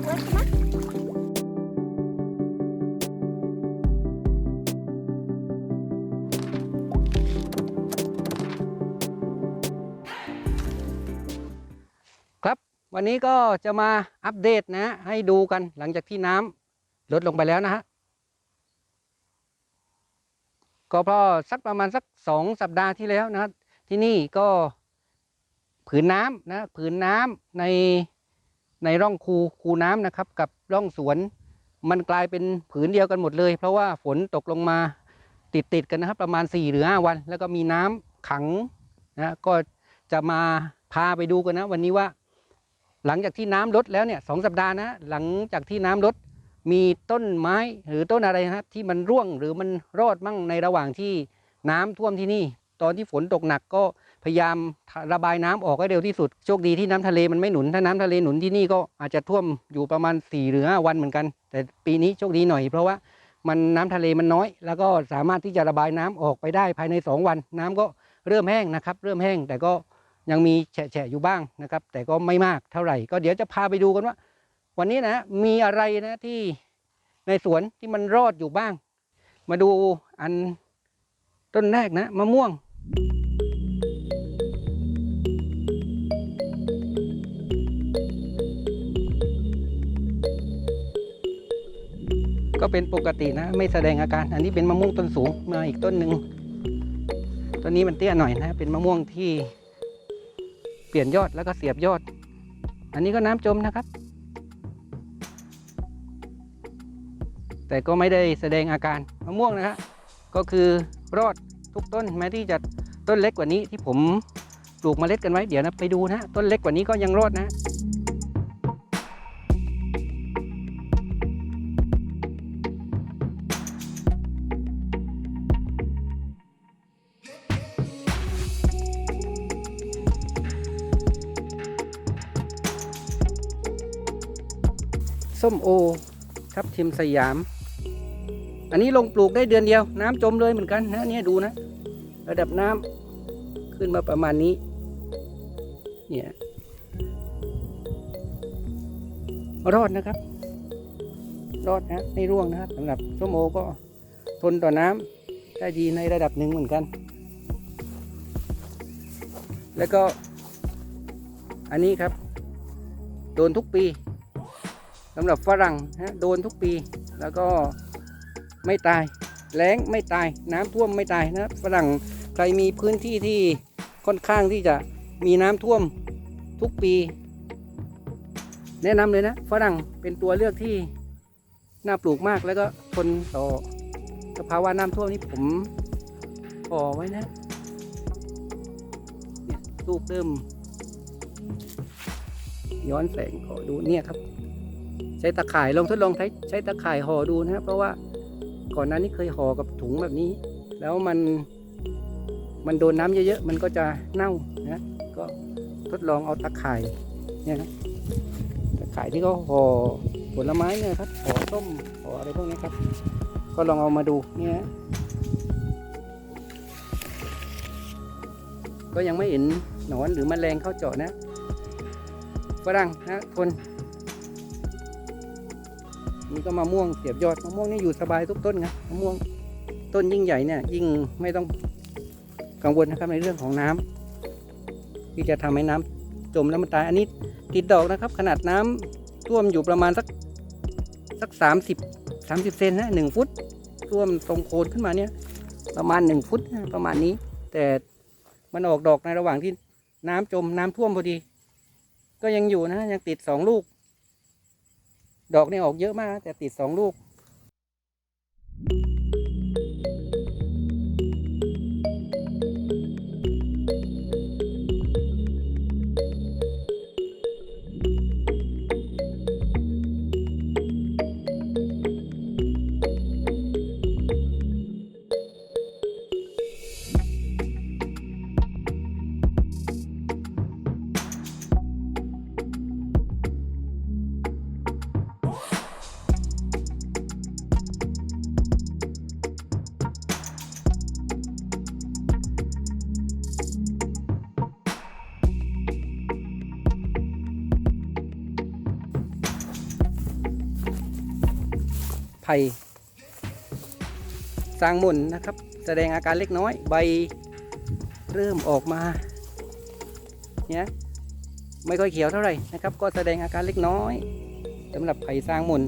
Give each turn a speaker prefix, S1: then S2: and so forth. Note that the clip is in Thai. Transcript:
S1: ครับวันนี้ก็จะมาอัปเดตนะให้ดูกันหลังจากที่น้ำลดลงไปแล้วนะฮะก็เพราะสักประมาณสักสองสัปดาห์ที่แล้วนะที่นี่ก็ผืนน้ำนะผืนน้ำใน ในร่องคูคูน้ำนะครับ กับร่องสวน มันกลายเป็นผืนเดียวกันหมดเลย เพราะว่าฝนตกลงมาติดติดๆกันนะครับ ประมาณ 4 หรือ 5 วัน แล้วก็มีน้ำขังนะก็จะมาพาไปดูกันนะ วันนี้ว่า หลังจากที่น้ำลดแล้วเนี่ยสองสัปดาห์นะ หลังจากที่น้ำลดมีต้นไม้หรือต้นอะไรนะที่มันร่วงหรือมันรอดมั่งในระหว่างที่น้ำท่วมที่นี่ ตอนที่ฝนตกหนักก็ พยายามระบายน้ำออกให้เร็วที่สุดโชคดีที่น้ำทะเลมันไม่หนุนถ้าน้ำทะเลหนุนที่นี่ก็อาจจะท่วมอยู่ประมาณ4หรือ5วันเหมือนกัน แต่ปีนี้โชคดีหน่อยเพราะว่ามันน้ำทะเลมันน้อย แล้วก็สามารถที่จะระบายน้ำออกไปได้ภายใน 2 วัน น้ำก็เริ่มแห้งนะครับ เริ่มแห้งแต่ก็ยังมีแฉะอยู่บ้างนะครับ แต่ก็ไม่มากเท่าไหร่ ก็เดี๋ยวจะพาไปดูกันว่า วันนี้นะมีอะไรนะที่ในสวนที่มันรอดอยู่บ้าง มาดูอันต้นแรกนะมะม่วง ก็เป็นปกตินะ ไม่แสดงอาการ อันนี้เป็นมะม่วงต้นสูงมาอีกต้นหนึ่งต้นนี้มันเตี้ยหน่อยนะ เป็นมะม่วงที่เปลี่ยนยอดแล้วก็เสียบยอด อันนี้ก็น้ำจมนะครับ แต่ก็ไม่ได้แสดงอาการมะม่วงนะครับก็คือรอดทุกต้นแม้ที่จะต้นเล็กกว่านี้ที่ผมปลูกเมล็ดกันไว้เดี๋ยวนะไปดูนะ ต้นเล็กกว่านี้ก็ยังรอดนะ ส้มโอ ทับทิมสยาม อันนี้ลงปลูกได้เดือนเดียว น้ำจมเลยเหมือนกันนะเนี่ยดูนะ ระดับน้ำขึ้นมาประมาณนี้ เนี่ย รอดนะครับ รอดนะไม่ร่วงนะครับสำหรับส้มโอก็ทนต่อน้ำได้ดีในระดับหนึ่งเหมือนกัน แล้วก็อันนี้ครับ โดนทุกปีำหรับฝรั่งนะโดนทุกปีแล้วก็ไม่ตายแล้งไม่ตายน้ำท่วมไม่ตายนะฝรั่งใครมีพื้นที่ที่ค่อนข้างที่จะมีน้ำท่วมทุกปี แนะนำเลยนะฝรั่งเป็นตัวเลือกที่น่าปลูกมากแล้วก็ทนต่อสภาวะน้ำท่วมนี่ผมขอไว้นะเนี่ยรูปเริ่ม ย้อนแสงขอดูเนี่ยครับ ใช้ตะข่ายลองทดลองใช้ใช้ตะข่ายห่อดูนะครับเพราะว่าก่อนหน้านี้เคยห่อกับถุงแบบนี้ แล้วมันมันโดนน้ำเยอะๆ มันก็จะเน่านะก็ทดลองเอาตะข่ายเนี่ยครับตะข่ายที่เขาห่อผลไม้เนี่ยครับห่อส้มห่ออะไรพวกนี้ครับ ก็ลองเอามาดูเนี่ยก็ยังไม่เห็นหนอนหรือแมลงเข้าเจาะนะฝรั่งนะทน นี่ก็มะม่วงเสียบยอดมะม่วงนี่อยู่สบายทุกต้นครับมะม่วงต้นยิ่งใหญ่เนี่ยยิ่งไม่ต้องกังวลนะครับในเรื่องของน้ำที่จะทำให้น้ำจมแล้วมันตายอันนี้ติดดอกนะครับ ขนาดน้ำท่วมอยู่ประมาณสักสักสามสิบสามสิบเซนนะหนึ่งฟุตท่วมตรงโคนขึ้นมาเนี่ย ประมาณหนึ่งฟุตประมาณนี้ แต่มันออกดอกในระหว่างที่น้ำจมน้ำท่วมพอดี ก็ยังอยู่นะยังติดสองลูก ดอกนี่ออกเยอะมาก แต่ติดสองลูก ผ่สร้างมุนนะครับ แสดงอาการเล็กน้อย ใบเริ่มออกมาเนี่ยไม่ค่อยเขียวเท่าไหร่นะครับ ก็แสดงอาการเล็กน้อยสำหรับไผ่สร้างมุน